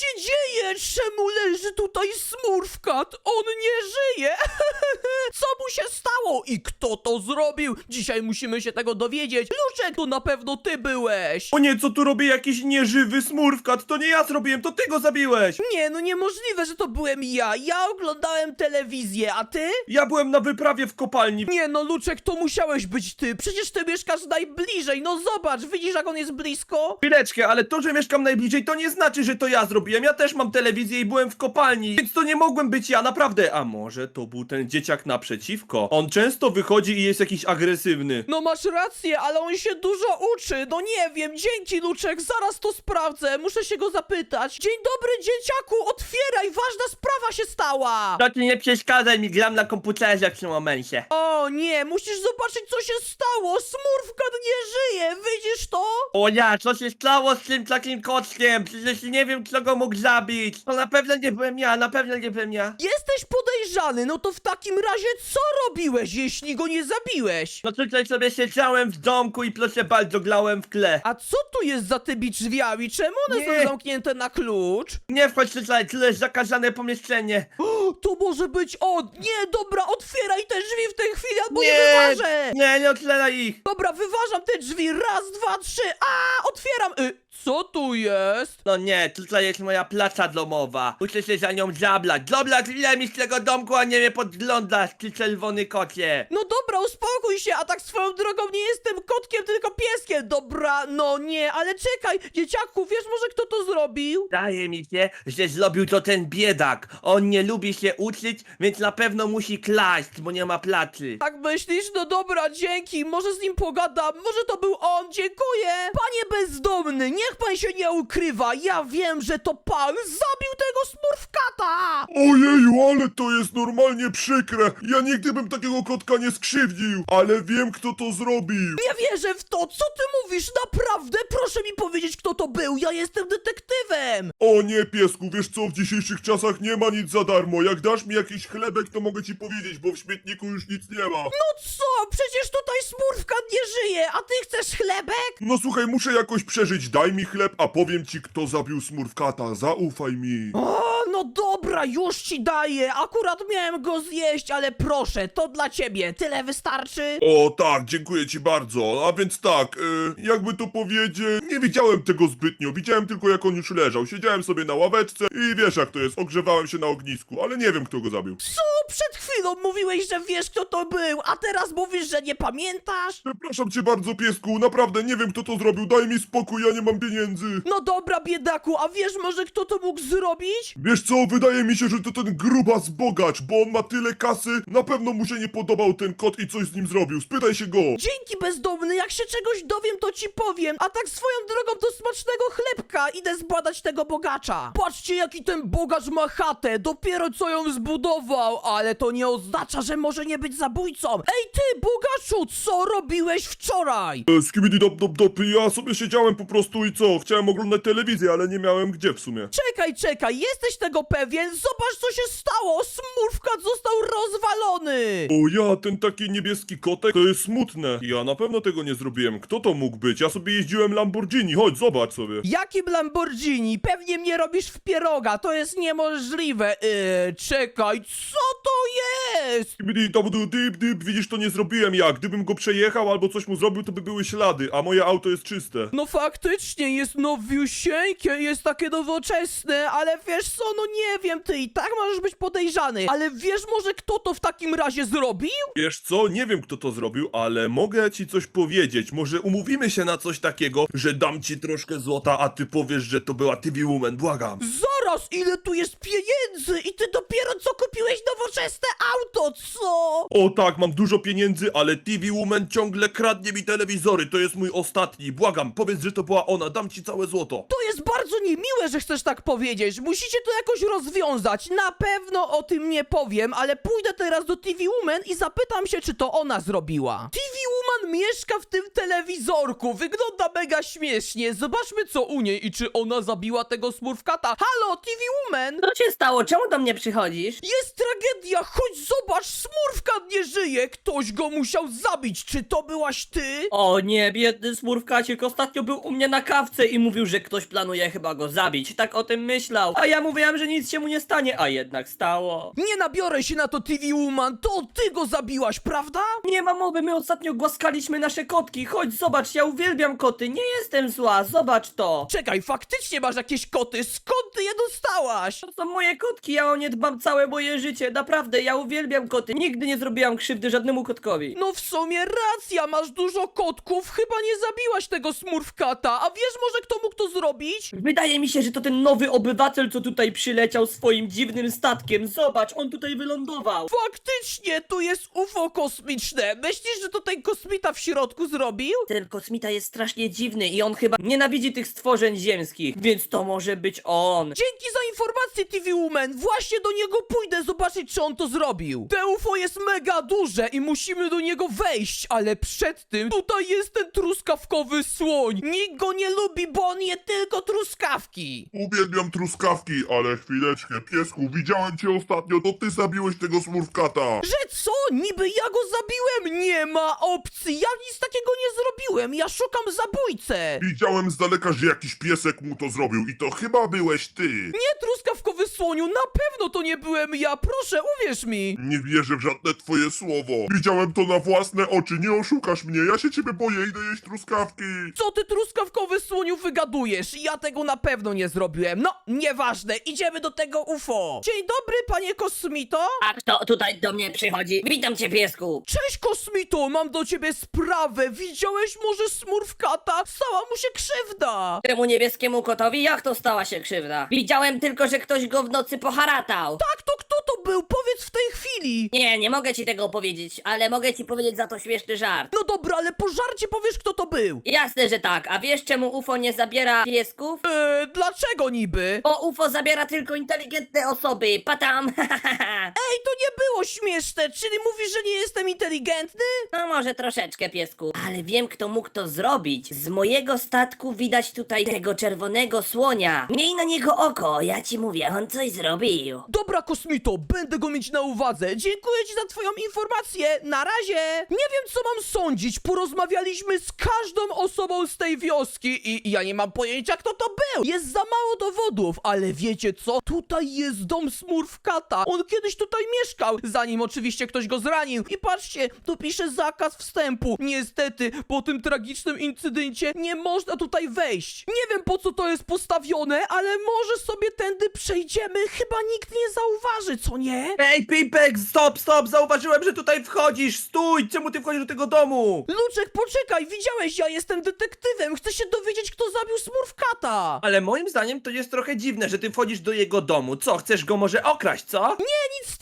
się dzieje? Czemu leży tutaj Smurfkat? On nie żyje! Co mu się stało? I kto to zrobił? Dzisiaj musimy się tego dowiedzieć. Luczek, to na pewno ty byłeś! O nie, co tu robi jakiś nieżywy smurfkat? To nie ja zrobiłem, to ty go zabiłeś! Nie, no niemożliwe, że to byłem ja. Ja oglądałem telewizję, a ty? Ja byłem na wyprawie w kopalni. Nie no, Luczek, to musiałeś być ty. Przecież ty mieszkasz najbliżej. No zobacz, widzisz jak on jest blisko? Chwileczkę, ale to, że mieszkam najbliżej, to nie znaczy, że to ja zrobiłem. Ja też mam telewizję i byłem w kopalni, więc to nie mogłem być ja, naprawdę. A może to był ten dzieciak naprzeciwko? On często wychodzi i jest jakiś agresywny. No masz rację, ale on się dużo uczy. No nie wiem, dzięki Luczek, zaraz to sprawdzę. Muszę się go zapytać. Dzień dobry, dzieciaku, otwieraj, ważna sprawa się stała. To ty nie przeszkadzaj mi, gram na komputerze w tym momencie. O nie, musisz zobaczyć co się stało. Smurfkat nie żyje, widzisz to? O ja, co się stało z tym takim kockiem? Przecież nie wiem, kto go mógł zabić. To na pewno nie byłem ja, na pewno nie byłem ja. Jesteś podejrzany, no to w takim razie co robiłeś, jeśli go nie zabiłeś? No tutaj sobie siedziałem w domku i proszę bardzo, glałem w tle. A co tu jest za tymi drzwiami? Czemu one Nie. są zamknięte na klucz? Nie wchodź tutaj, to jest zakazane pomieszczenie. O, to może być on! Nie, dobra, otwieraj te drzwi w tej chwili, albo nie, Nie, wyważę! nie, nie otwieraj ich. Dobra, wyważam te drzwi, raz, dwa, trzy, a otwieram! Y, co tu jest? No nie, tutaj jest moja placa domowa. Muszę się za nią zablać. Dobra, tyle mi z tego domku, a nie mnie podglądasz, ty czerwony kocie. No dobra, uspokój się, a tak swoją drogą nie jestem kotkiem, tylko pieskiem. Dobra, no nie, ale czekaj, dzieciaku, wiesz może kto to zrobił? Wydaje mi się, że zrobił to ten biedak. On nie lubi się uczyć, więc na pewno musi klaść, bo nie ma placy. Tak myślisz? No dobra, dzięki, może z nim pogadam, może to był on, dziękuję! Panie bezdomny, niech pan się nie ukrywa, ja wiem, że to pan zabił tego smurfkata! Ojeju, ale to jest normalnie przykre. Ja nigdy bym takiego kotka nie skrzywdził, ale wiem kto to zrobił. Nie wierzę w to, co ty mówisz, naprawdę? Proszę mi powiedzieć, kto to był, ja jestem detektywem! O nie, piesku, wiesz co, w dzisiejszych czasach nie ma nic za darmo. Jak dasz mi jakiś chlebek, to mogę ci powiedzieć, bo w śmietniku już nic nie ma. No co, przecież tutaj smurfkat nie żyje, a ty chcesz chlebek? No słuchaj, muszę jakoś przeżyć. Daj mi chleb, a powiem ci, kto zabił smurfkata. Zaufaj mi. O, no dobra, już ci daję, akurat miałem go zjeść, ale proszę, to dla ciebie, tyle wystarczy? O tak, dziękuję ci bardzo. A więc tak, y, jakby to powiedzieć, nie widziałem tego zbytnio. Widziałem tylko jak on już leżał. Siedziałem sobie na ławeczce i wiesz jak to jest, ogrzewałem się na ognisku, ale nie wiem kto go zabił. Co? Przed chwilą mówiłeś, że wiesz kto to był, a teraz mówisz, że nie pamiętasz? Przepraszam cię bardzo, piesku, naprawdę nie wiem kto to zrobił. Daj mi spokój, ja nie mam pieniędzy. No dobra, biedaku, a wiesz może kto to mógł zrobić? Wiesz co, wydaje mi się, że to ten grubas bogacz, bo on ma tyle kasy, na pewno mu się nie podobał ten kot i coś z nim zrobił. Spytaj się go. Dzięki bezdomny, jak się czegoś dowiem, to ci powiem. A tak swoją drogą do smacznego chlebka idę zbadać tego bogacza. Patrzcie, jaki ten bogacz ma chatę, dopiero co ją zbudował, ale to nie oznacza, że może nie być zabójcą. Ej ty, bogaczu, co robiłeś wczoraj? E, Skibidi dop dop dop, ja sobie siedziałem po prostu i co, chciałem oglądać telewizję, ale nie miałem gdzie w sumie. Czekaj, czekaj, jesteś tego pewien? Zobacz, co się stało! Smurfkat został rozwalony! O ja, ten taki niebieski kotek, to jest smutne. Ja na pewno tego nie zrobiłem. Kto to mógł być? Ja sobie jeździłem Lamborghini, chodź, zobacz sobie. Jakim Lamborghini? Pewnie mnie robisz w pieroga, to jest niemożliwe. Yy, czekaj, co to jest? Dip, widzisz, to nie zrobiłem ja. Gdybym go przejechał albo coś mu zrobił, to by były ślady, a moje auto jest czyste. No faktycznie, jest nowiusieńkie, jest takie nowoczesne, ale wiesz co, no nie wiem, ty i tak możesz być podejrzany. Ale wiesz może kto to w takim razie zrobił? Wiesz co, nie wiem kto to zrobił, ale mogę ci coś powiedzieć. Może umówimy się na coś takiego, że dam ci troszkę złota, a ty powiesz, że to była TV Woman, błagam. Zaraz, ile tu jest pieniędzy i ty dopiero co kupiłeś nowoczesne auto, co? O tak, mam dużo pieniędzy, ale TV Woman ciągle kradnie mi telewizory. To jest mój ostatni. Błagam, powiedz, że to była ona. Dam ci całe złoto. To jest bardzo niemiłe, że chcesz tak powiedzieć. Musicie to jakoś rozwiązać. Na pewno o tym nie powiem, ale pójdę teraz do TV Woman i zapytam się, czy to ona zrobiła. TV Woman mieszka w tym telewizorku. Wygląda mega śmiesznie. Zobaczmy, co u niej i czy ona zabiła tego smurfkata. Halo, TV Woman! Co się stało? Czemu do mnie przychodzisz? Jest tragedia, chodź zobacz, smurfka nie żyje! Ktoś go musiał zabić, czy to byłaś ty? O nie, biedny smurfkaciek ostatnio był u mnie na kawce i mówił, że ktoś planuje chyba go zabić. Tak o tym myślał. A ja mówiłem, że nic się mu nie stanie, a jednak stało. Nie nabiorę się na to TV Woman, to ty go zabiłaś, prawda? Nie ma mowy, my ostatnio głaskaliśmy nasze kotki. Chodź, zobacz, ja uwielbiam koty, nie jestem zła, zobacz to. Czekaj, faktycznie masz jakieś koty, skąd ty je dostałaś? To są moje kotki, ja o nie dbam całe moje życie. Naprawdę, ja uwielbiam koty. Nigdy nie zrobiłam krzywdy żadnemu kotkowi. No w sumie racja, masz dużo kotków, chyba nie zabiłaś tego smurfkata, a wiesz może kto mógł to zrobić? Wydaje mi się, że to ten nowy obywatel, co tutaj przyleciał swoim dziwnym statkiem. Zobacz, on tutaj wylądował. Faktycznie, tu jest UFO kosmiczne. Myślisz, że to ten kosmita w środku zrobił? Ten kosmita jest strasznie dziwny i on chyba nienawidzi tych stworzeń ziemskich, więc to może być on. Dzięki za informację, TV Woman. Właśnie do niego pójdę zobaczyć, czy on to zrobił. Te UFO jest mega duże i musimy do niego wejść, ale przed tym tutaj jest ten truskawkowy słoń. Nikt go nie lubi, bo on je tylko truskawki. Uwielbiam truskawki, ale chwileczkę, piesku, widziałem cię ostatnio, to ty zabiłeś tego smurfkata. Że co? Niby ja go zabiłem? Nie ma opcji. Ja nic takiego nie zrobiłem. Ja szukam zabójcę. Widziałem z daleka, że jakiś piesek mu to zrobił i to chyba byłeś ty. Nie, truskawkowy słoniu, na pewno to nie byłem ja. Proszę, uwierz mi. Nie wierzę w żadne twoje słowo. Widziałem to na własne oczy, nie oszukasz mnie, ja się ciebie boję, idę jeść truskawki. Co ty truskawkowy słoniu wygadujesz? Ja tego na pewno nie zrobiłem. No, nieważne, idziemy do tego UFO. Dzień dobry, panie kosmito. A kto tutaj do mnie przychodzi? Witam cię, piesku. Cześć kosmito, mam do ciebie sprawę. Widziałeś może smurfkata? Stała mu się krzywda. Temu niebieskiemu kotowi jak to stała się krzywda? Widziałem tylko, że ktoś go w nocy poharatał. Tak, to kto to był? Powiedz w tej chwili. Nie, nie mogę ci tego powiedzieć, ale mogę ci powiedzieć za to śmieszny żart. No dobra, ale po żarcie powiesz kto to był. Jasne, że tak. A wiesz czemu UFO nie zabiera piesków? Eee, dlaczego niby? Bo UFO zabiera tylko inteligentne osoby. Patam. Ej, to nie było śmieszne, czyli mówisz, że nie jestem inteligentny? No może troszeczkę, piesku. Ale wiem, kto mógł to zrobić. Z mojego statku widać tutaj tego czerwonego słonia. Miej na niego oko, ja ci mówię, on coś zrobił. Dobra, kosmito, będę go mieć na uwadze. Dziękuję ci za twoją informację. Na razie. Nie wiem, co mam sądzić. Porozmawialiśmy z każdą osobą z tej wioski i ja nie mam pojęcia, kto to był. Jest za mało dowodów, ale wiecie co? Tutaj jest dom Smurfkata. On kiedyś tutaj mieszkał, zanim oczywiście ktoś go zranił. I patrzcie, tu pisze zakaz wstępu. Niestety, po tym tragicznym incydencie nie można tutaj wejść. Nie wiem, po co to jest postawione, ale może sobie tędy przejdziemy. Chyba nikt nie zauważy, co nie? Ej, Pimpek, stop, stop, zauważyłem, że tutaj wchodzisz, stój, czemu ty wchodzisz do tego domu? Luczek, poczekaj, widziałeś, ja jestem detektywem. Chcę się dowiedzieć, kto zabił Smurfkata. Ale moim zdaniem to jest trochę dziwne, że ty wchodzisz do jego domu. Co, chcesz go może okraść, co? Nie, nic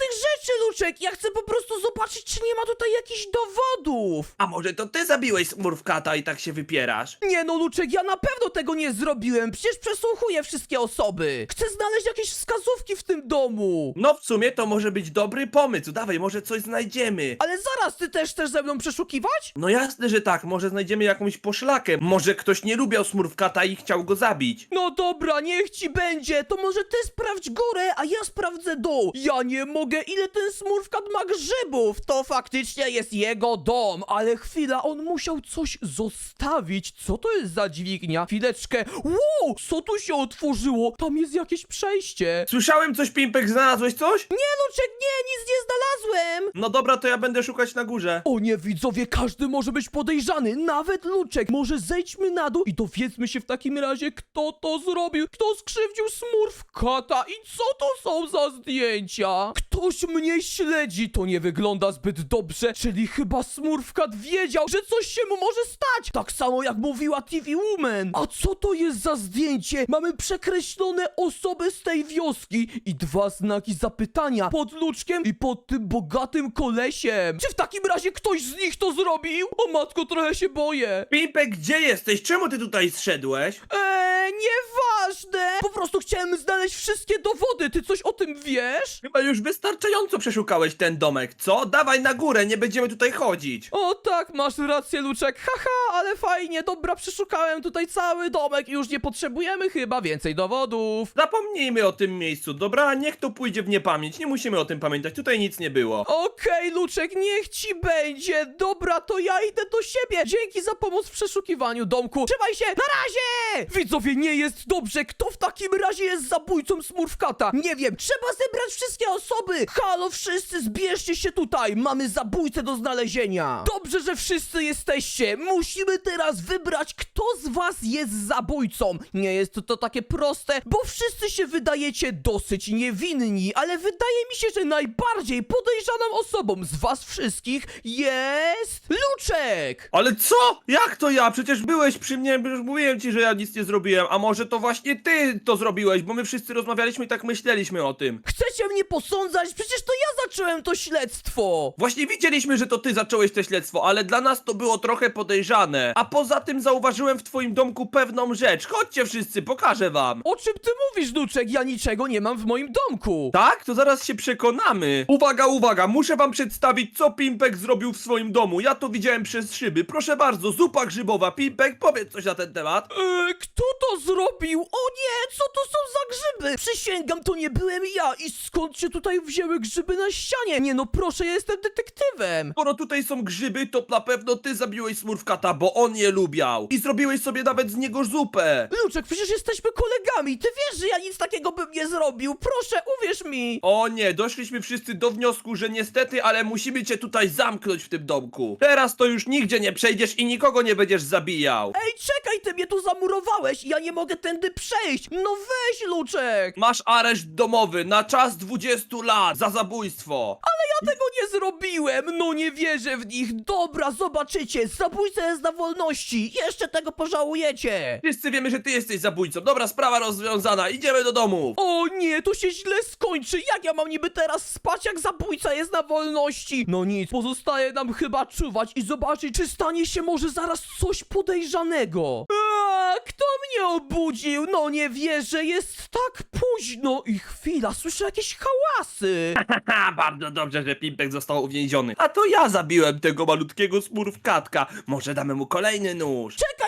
Luczek. Ja chcę po prostu zobaczyć, czy nie ma tutaj jakichś dowodów. A może to ty zabiłeś Smurfkata i tak się wypierasz? Nie no, Luczek, ja na pewno tego nie zrobiłem. Przecież przesłuchuję wszystkie osoby. Chcę znaleźć jakieś wskazówki w tym domu. No w sumie to może być dobry pomysł, dawaj, może coś znajdziemy. Ale zaraz, ty też chcesz ze mną przeszukiwać? No jasne, że tak, może znajdziemy jakąś poszlakę. Może ktoś nie lubiał Smurfkata i chciał go zabić. No dobra, niech ci będzie. To może ty sprawdź górę, a ja sprawdzę dół. Ja nie mogę, ile ten smurfkat ma grzybów. To faktycznie jest jego dom. Ale chwila, on musiał coś zostawić. Co to jest za dźwignia? Chwileczkę. Wow, co tu się otworzyło? Tam jest jakieś przejście. Słyszałem coś, Pimpek, znalazłeś coś? Nie, Luczek, nie, nic nie znalazłem. No dobra, to ja będę szukać na górze. O nie, widzowie, każdy może być podejrzany, nawet Luczek. Może zejdźmy na dół i dowiedzmy się w takim razie, kto to zrobił, kto skrzywdził Smurfkata i co to są za zdjęcia. Ktoś mnie śledzi, to nie wygląda zbyt dobrze, czyli chyba Smurfkat wiedział, że coś się mu może stać. Tak samo jak mówiła TV Woman. A co to jest za zdjęcie? Mamy przekreślone osoby z tej wioski i dwa znaki zapytania pod Luczkiem i pod tym bogatym kolesiem. Czy w takim razie ktoś z nich to zrobił? O matko, trochę się boję. Pimpek, gdzie jesteś? Czemu ty tutaj zszedłeś? Eee, nieważne. Po prostu chciałem znaleźć wszystkie dowody, ty coś o tym wiesz? Chyba już wystarczająco przeszukałeś ten domek, co? Dawaj na górę, nie będziemy tutaj chodzić. O tak, masz rację, Luczek, haha, ale fajnie, dobra, przeszukałem tutaj cały domek i już nie potrzebujemy chyba więcej dowodów. Zapomnijmy o tym miejscu, dobra? Niech to pójdzie w niepamięć, nie musimy o tym pamiętać, tutaj nic nie było. Okej, Luczek, niech ci będzie. Dobra, to ja idę do siebie. Dzięki za pomoc w przeszukiwaniu domku. Trzymaj się, na razie! Widzowie, nie jest dobrze. Kto w takim razie jest zabójcą Smurfkata? Nie wiem, trzeba zebrać wszystkie osoby. Halo, wszyscy, zbierzcie się tutaj. Mamy zabójcę do znalezienia. Dobrze, że wszyscy jesteście. Musimy teraz wybrać, kto z was jest zabójcą. Nie jest to takie proste, bo wszyscy się wydajecie dosyć niewinni, ale wydaje mi się, że najbardziej podejrzaną osobą z was wszystkich jest Luczek! Ale co? Jak to ja? Przecież byłeś przy mnie, już mówiłem ci, że ja nic nie zrobiłem, a może to właśnie ty to zrobiłeś, bo my wszyscy rozmawialiśmy i tak myśleliśmy o tym. Chcecie mnie posądzać? Przecież to ja zacząłem to śledztwo! Właśnie widzieliśmy, że to ty zacząłeś to śledztwo, ale dla nas to było trochę podejrzane. A poza tym zauważyłem w twoim domku pewną rzecz. Chodźcie wszyscy, pokażę wam. O czym ty mówisz, Luczek? Ja niczego nie mam w moim domku! Tak? To zaraz się przekonamy. Uwaga, uwaga, muszę wam przedstawić, co Pimpek zrobił w swoim domu. Ja to widziałem przez szyby. Proszę bardzo, zupa grzybowa. Pimpek, powiedz coś na ten temat. Eee, kto to zrobił? O nie, co to są za grzyby? Przysięgam, to nie byłem ja i skąd się tutaj wzięły grzyby na ścianie? Nie no, proszę, ja jestem detektywem! Skoro tutaj są grzyby, to na pewno ty zabiłeś smurfkata, bo on je lubiał. I zrobiłeś sobie nawet z niego zupę. Luczek, przecież jesteśmy kolegami, ty wiesz, że ja nic takiego bym nie zrobił, proszę, uwierz mi! O nie, doszliśmy wszyscy do wniosku, że niestety, ale musimy cię tutaj zamknąć w tym domku. Teraz to już nigdzie nie przejdziesz i nikogo nie będziesz zabijał. Ej, czekaj, ty mnie tu zamurowałeś, ja nie mogę tędy przejść! No weź, Luczek! Masz areszt domowy na czas 20 lat za zabójstwo. Ja tego nie zrobiłem, no nie wierzę w nich! Dobra, zobaczycie, zabójca jest na wolności, jeszcze tego pożałujecie! Wszyscy wiemy, że ty jesteś zabójcą. Dobra, sprawa rozwiązana, idziemy do domu. O nie, to się źle skończy. Jak ja mam niby teraz spać, jak zabójca jest na wolności? No nic, pozostaje nam chyba czuwać i zobaczyć, czy stanie się może zaraz coś podejrzanego. A, kto mnie obudził? No nie wierzę, jest tak późno. I chwila, słyszę jakieś hałasy. Haha, bardzo dobrze, że Pimpek został uwięziony. A to ja zabiłem tego malutkiego smurfkatka. Może damy mu kolejny nóż. Czekaj,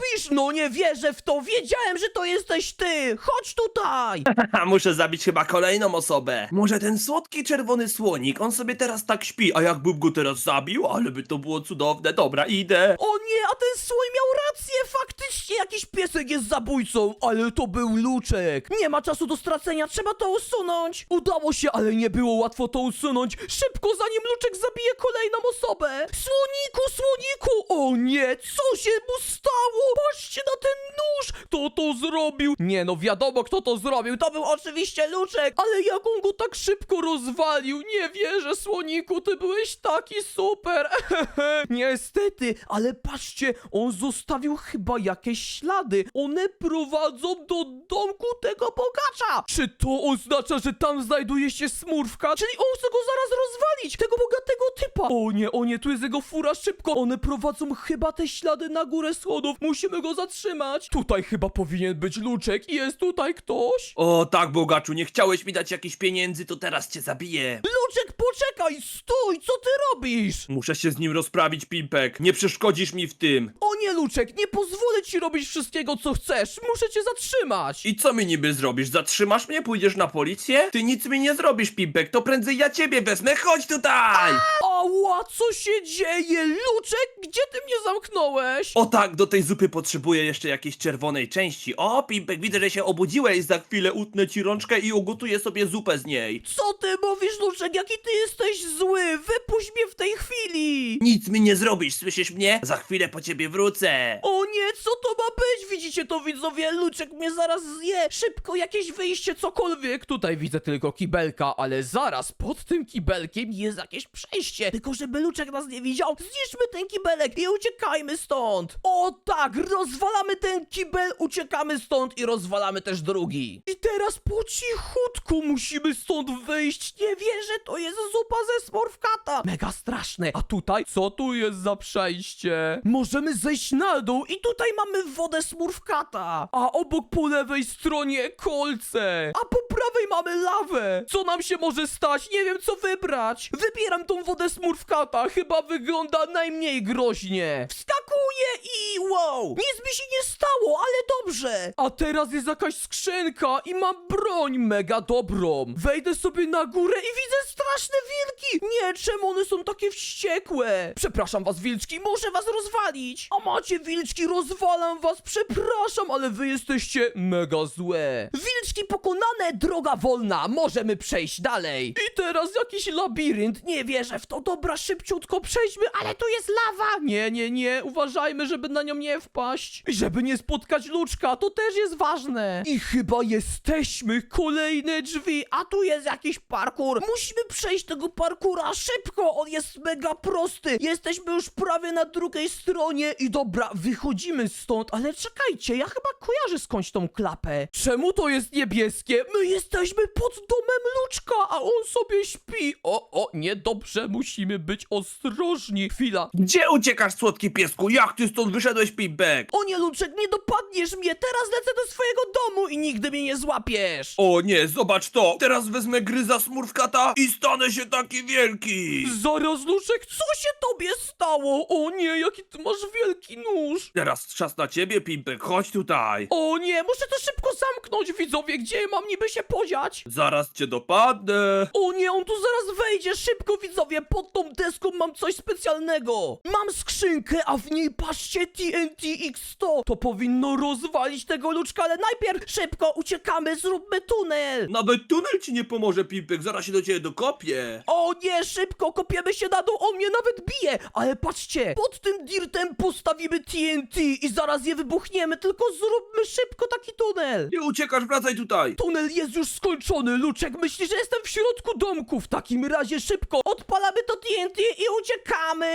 robisz? No nie wierzę w to, wiedziałem, że to jesteś ty. Chodź tutaj. Haha, muszę zabić chyba kolejną osobę. Może ten słodki czerwony słonik, on sobie teraz tak śpi, a jakbym go teraz zabił, ale by to było cudowne. Dobra, idę. O nie, a ten słoń miał rację, faktycznie jakiś piesek jest zabójcą, ale to był Luczek. Nie ma czasu do stracenia, trzeba to usunąć. Udało się, ale nie było łatwo to usunąć. Szybko, zanim Luczek zabije kolejną osobę. Słoniku, słoniku, o nie, co się mu stało? Patrzcie na ten nóż, kto to zrobił? Nie no, wiadomo kto to zrobił, to był oczywiście Luczek, ale jak on go tak szybko rozwalił, nie wierzę, słoniku, ty byłeś taki super. Niestety, ale patrzcie, on zostawił chyba jakieś ślady. One prowadzą do domku tego bogacza. Czy to oznacza, że tam znajduje się smurfka? Czyli on chce go zaraz rozwalić, tego bogatego typa. O nie, o nie, tu jest jego fura, szybko. One prowadzą chyba te ślady na górę schodów. Musimy go zatrzymać. Tutaj chyba powinien być Luczek. Jest tutaj ktoś? O tak, bogaczu, nie chciałeś mi dać jakichś pieniędzy, to teraz cię zabiję. Luczek, poczekaj, stój, co ty robisz? Muszę się z nim rozprawić, Pimpek. Nie przeszkodzisz mi w tym. O nie, Luczek, nie pozwolę ci robić wszystkiego, co chcesz. Muszę cię zatrzymać. I co mi niby zrobisz? Zatrzymasz mnie? Pójdziesz na policję? Ty nic mi nie zrobisz, Pimpek, to prędzej ja ciebie wezmę. Chodź tutaj! Ała, co się dzieje? Luczek, gdzie ty mnie zamknąłeś? O tak, do tej zupy potrzebuję jeszcze jakiejś czerwonej części. O, Pimpek, widzę, że się obudziłeś. Za chwilę utnę ci rączkę i ugotuję sobie zupę z niej. Co ty mówisz, Luczek? Jaki ty jesteś zły? Wypuść mnie w tej chwili! Nic mi nie zrobisz, słyszysz mnie? Za chwilę po ciebie wrócę. O nie, co to ma być? Widzicie to, widzowie? Luczek mnie zaraz zje. Szybko, jakieś jakieś wyjście, cokolwiek. Tutaj widzę tylko kibelka, ale zaraz pod tym kibelkiem jest jakieś przejście. Tylko żeby Luczek nas nie widział, zniszczmy ten kibelek i uciekajmy stąd. O tak, rozwalamy ten kibel, uciekamy stąd i rozwalamy też drugi. I teraz po cichutku musimy stąd wyjść. Nie wierzę, to jest zupa ze smurfkata. Mega straszne. A tutaj, co tu jest za przejście? Możemy zejść na dół i tutaj mamy wodę smurfkata. A obok po lewej stronie kolce. A po prawej mamy lawę. Co nam się może stać? Nie wiem, co wybrać. Wybieram tą wodę smurfkata. Chyba wygląda najmniej groźnie. Wskakuję i wow. Nic mi się nie stało, ale dobrze. A teraz jest jakaś skrzynka i mam broń mega dobrą. Wejdę sobie na górę i widzę straszne wilki. Nie, czemu one są takie wściekłe? Przepraszam was, wilczki, muszę was rozwalić. A macie wilczki, rozwalam was, przepraszam, ale wy jesteście mega złe. Wilczki pokonane, droga wolna, możemy przejść dalej. I teraz jakiś labirynt, nie wierzę w to. Dobra, szybciutko przejdźmy, ale tu jest lawa. Nie, nie, nie, uważajmy, żeby na nią nie wpaść. I żeby nie spotkać luczka, to też jest ważne. I chyba jesteśmy, kolejne drzwi, a tu jest jakiś parkour. Musimy przejść tego parkura szybko, on jest mega prosty. Jesteśmy już prawie na drugiej stronie i dobra, wychodzimy stąd, ale czekajcie, ja chyba kojarzę skądś tą klapę. Czemu to jest niebieskie? My jesteśmy pod domem Luczka, a on sobie śpi. O, o, niedobrze, musimy być ostrożni. Chwila. Gdzie uciekasz, słodki piesku? Jak ty stąd wyszedłeś, Pimpek? O nie, Luczek, nie dopadniesz mnie, teraz lecę do swojego domu i nigdy mnie nie złapiesz. O nie, zobacz to! Teraz wezmę gryza smurfkata i stanę się taki wielki! Zaraz, Luczek, co się tobie stało? O nie, jaki ty masz wielki nóż. Teraz czas na ciebie, Pimpek, chodź tutaj! O nie, muszę to szybko zamknąć, widzowie, gdzie mam niby się podziać? Zaraz cię dopadnę! O nie, on tu zaraz wejdzie, szybko widzowie, pod tą deską mam coś specjalnego. Mam skrzynkę, a w niej patrzcie TNT X100. To powinno rozwalić tego luczka, ale najpierw szybko uciekamy, zróbmy tunel. Nawet tunel ci nie pomoże, Pimpek, zaraz się do ciebie dokopię! O nie, szybko, kopiemy się na dół, on mnie nawet bije. Ale patrzcie, pod tym dirtem postawimy TNT i zaraz je wybuchniemy, tylko zróbmy szybko taki tunel. Nie uciekasz, wracaj tutaj! Tunel jest już skończony, Luczek myśli, że jestem w środku domku. W takim razie szybko odpalamy to TNT i uciekamy.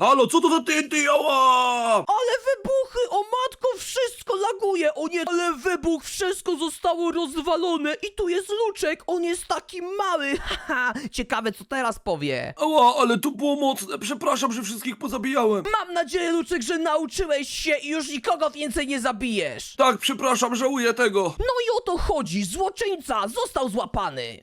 Halo, co to za TNT, ała? Ale wybuchy, o matko, wszystko laguje. O nie, ale wybuch, wszystko zostało rozwalone i tu jest Luczek, on jest taki mały. Haha, ciekawe co teraz powie. Ała, ale to było mocne, przepraszam, że wszystkich pozabijałem. Mam nadzieję, Luczek, że nauczyłeś się i już nikogo więcej nie zabijesz. Tak, przepraszam, żałuję tego. No i o to chodzi, złoczyńca został złapany.